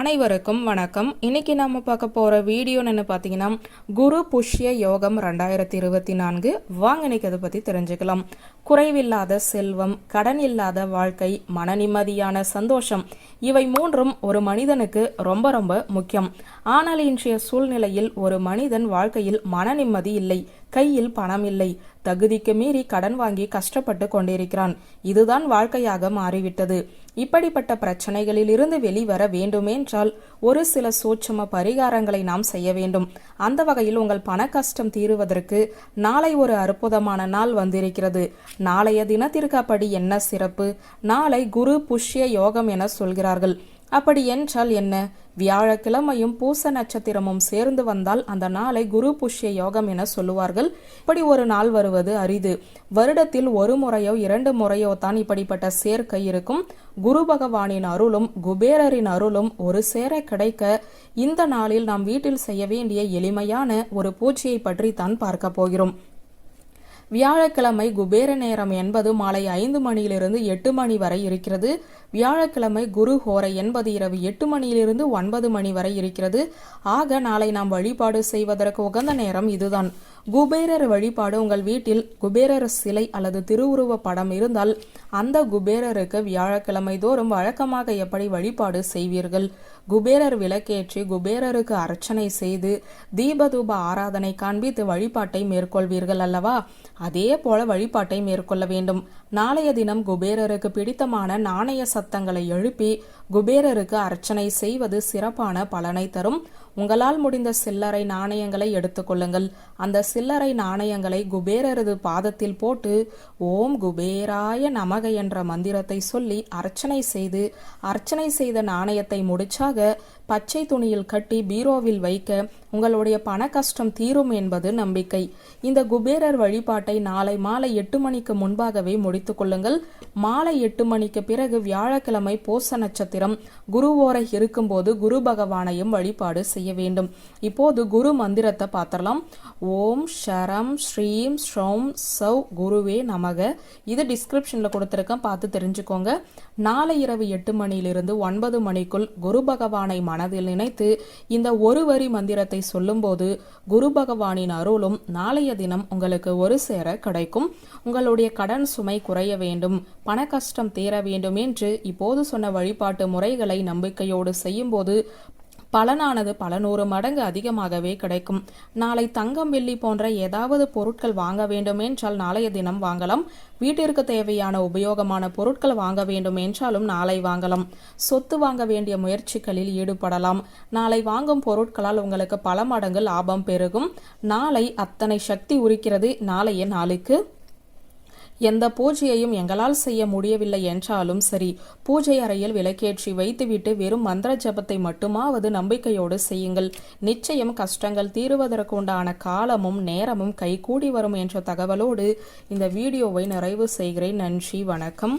அனைவருக்கும் வணக்கம். இன்னைக்கு நாம பார்க்க போற வீடியோன்னு பார்த்தீங்கன்னா குரு புஷ்ய யோகம் ரெண்டாயிரத்தி இருபத்தி நான்கு. வாங்க இன்னைக்கு அதை பத்தி தெரிஞ்சுக்கலாம். குறைவில்லாத செல்வம் கடன் இல்லாத வாழ்க்கை மன நிம்மதியான சந்தோஷம் இவை மூன்றும் ஒரு மனிதனுக்கு ரொம்ப ரொம்ப முக்கியம். ஆனால் இன்றைய சூழ்நிலையில் ஒரு மனிதன் வாழ்க்கையில் மன நிம்மதி இல்லை கையில் பணம் இல்லை. தகுதிக்கு மீறி கடன் வாங்கி கஷ்டப்பட்டு கொண்டிருக்கிறான். இதுதான் வாழ்க்கையாக மாறிவிட்டது. இப்படிப்பட்ட பிரச்சனைகளில் இருந்து வெளிவர வேண்டுமென்றால் ஒரு சில சூட்சம பரிகாரங்களை நாம் செய்ய வேண்டும். அந்த வகையில் உங்கள் பண கஷ்டம் தீருவதற்கு நாளை ஒரு அற்புதமான நாள் வந்திருக்கிறது. நாளைய தினத்திற்கு அப்படி என்ன சிறப்பு? நாளை குரு புஷ்ய யோகம் என சொல்கிறார்கள். அப்படி என்றால் என்ன? வியாழக்கிழமையும் பூச நட்சத்திரமும் சேர்ந்து வந்தால் அந்த நாளை குரு புஷ்ய யோகம் என சொல்லுவார்கள். இப்படி ஒரு நாள் வருவது அரிது. வருடத்தில் ஒரு முறையோ இரண்டு முறையோ தான் இப்படிப்பட்ட சேர்க்கை இருக்கும். குரு பகவானின் அருளும் குபேரரின் அருளும் ஒரு சேர கிடைக்க இந்த நாளில் நாம் வீட்டில் செய்ய வேண்டிய எளிமையான ஒரு பூஜையை பற்றி தான் பார்க்க போகிறோம். வியாழக்கிழமை குபேர நேரம் என்பது மாலை ஐந்து மணியிலிருந்து எட்டு மணி வரை இருக்கிறது. வியாழக்கிழமை குரு ஹோரை என்பது இரவு எட்டு மணியிலிருந்து ஒன்பது மணி வரை இருக்கிறது. ஆக நாளை நாம் வழிபாடு செய்வதற்கு உகந்த நேரம் இதுதான். குபேரர் வழிபாடு உங்கள் வீட்டில் குபேரர் சிலை அல்லது திருவுருவ படம் இருந்தால் அந்த குபேரருக்கு வியாழக்கிழமை தோறும் வழக்கமாக எப்படி வழிபாடு செய்வீர்கள்? குபேரர் விளக்கேற்றி குபேரருக்கு அர்ச்சனை செய்து தீபதூப ஆராதனை காண்பித்து வழிபாட்டை மேற்கொள்வீர்கள் அல்லவா? அதே போல வழிபாட்டை மேற்கொள்ள வேண்டும். நாளைய தினம் குபேரருக்கு பிடித்தமான நாணய சத்தங்களை எழுப்பி குபேரருக்கு அர்ச்சனை செய்வது சிறப்பான பலனை தரும். உங்களால் முடிந்த சில்லறை நாணயங்களை எடுத்துக்கொள்ளுங்கள் அந்த சில்லறை நாணயங்களை குபேரரது பாதத்தில் போட்டு ஓம் குபேராய நமக என்ற மந்திரத்தை சொல்லி அர்ச்சனை செய்து அர்ச்சனை செய்த நாணயத்தை ஆக பச்சை துணியில் கட்டி பீரோவில் வைக்க உங்களுடைய பண கஷ்டம் தீரும் என்பது நம்பிக்கை. இந்த குபேரர் வழிபாட்டை நாளை மாலை எட்டு மணிக்கு முன்பாகவே முடித்துக் கொள்ளுங்கள். மாலை எட்டு மணிக்கு பிறகு வியாழக்கிழமை போச நட்சத்திரம். குருவோரை இருக்கும்போது குரு பகவானையும் வழிபாடு செய்ய வேண்டும். இப்போது குரு மந்திரத்தை பார்த்தரலாம் ஓம் ஷரம் ஸ்ரீம் ஸ்ரௌம் சௌ குருவே நமக. இது டிஸ்கிரிப்ஷன்ல கொடுத்துருக்கேன். பார்த்து தெரிஞ்சுக்கோங்க. நாளை இரவு எட்டு மணியிலிருந்து ஒன்பது மணிக்குள் குரு பகவானை மனதில் நினைத்து இந்த ஒரு வரி மந்திரத்தை சொல்லும்போது குரு பகவானின் அருளும் நாளைய தினம் உங்களுக்கு ஒரு சேர கிடைக்கும். உங்களுடைய கடன் சுமை குறைய வேண்டும் பண கஷ்டம் தீர வேண்டும் என்று இப்போது சொன்ன வழிபாட்டு முறைகளை நம்பிக்கையோடு செய்யும்போது பலனானது பல நூறு மடங்கு அதிகமாகவே கிடைக்கும். நாளை தங்கம் வெள்ளி போன்ற ஏதாவது பொருட்கள் வாங்க வேண்டும் என்றால் நாளைய தினம் வாங்கலாம். வீட்டிற்கு தேவையான உபயோகமான பொருட்கள் வாங்க வேண்டும் என்றாலும் நாளை வாங்கலாம். சொத்து வாங்க வேண்டிய முயற்சிகளில் ஈடுபடலாம். நாளை வாங்கும் பொருட்களால் உங்களுக்கு பல மடங்கு லாபம் பெருகும். நாளை அத்தனை சக்தி உரிக்கிறது. நாளைய நாளுக்கு எந்த பூஜையையும் எங்களால் செய்ய முடியவில்லை என்றாலும் சரி பூஜை அறையில் விளக்கேற்றி வைத்துவிட்டு வெறும் மந்திர ஜபத்தை மட்டுமாவது நம்பிக்கையோடு செய்யுங்கள். நிச்சயம் கஷ்டங்கள் தீருவதற்கு உண்டான காலமும் நேரமும் கைகூடி வரும் என்ற தகவலோடு இந்த வீடியோவை நிறைவு செய்கிறேன். நன்றி வணக்கம்.